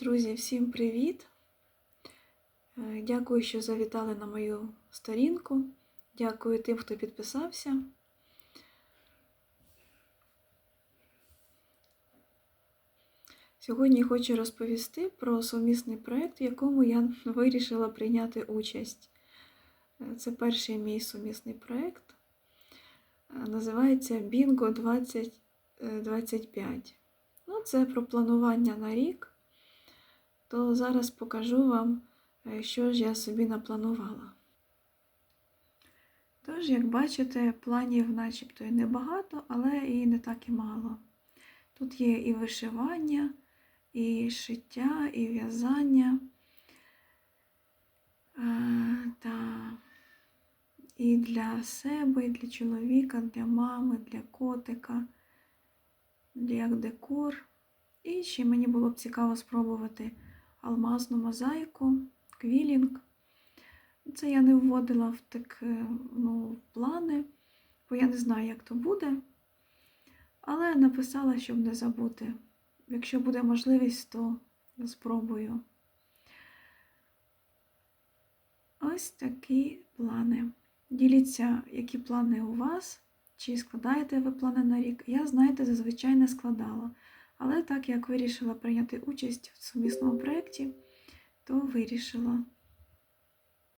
Друзі, всім привіт! Е, Дякую, що завітали на мою сторінку. Дякую тим, хто підписався. Сьогодні хочу розповісти про сумісний проєкт, в якому я вирішила прийняти участь. Е, Це перший мій сумісний проєкт. Е, Називається Bingo 2025. Ну, це про планування на рік. То зараз покажу вам, е, що ж я собі напланувала. Тож, як бачите, планів начебто і небагато, але і не так і мало. Тут є і вишивання, і шиття, і в'язання. Е, Та і для себе, і для чоловіка, для мами, для котика, як декор. І ще мені було б цікаво спробувати алмазну мозаїку, квілінг. Це я не вводила в так, е, ну, плани, бо я не знаю, як то буде. Але написала, щоб не забути. Якщо буде можливість, то спробую. Ось такі плани. Діліться, які плани у вас, чи складаєте ви плани на рік. Я, знаєте, зазвичай не складала. Але так як вирішила прийняти участь в сумісному проєкті, то вирішила.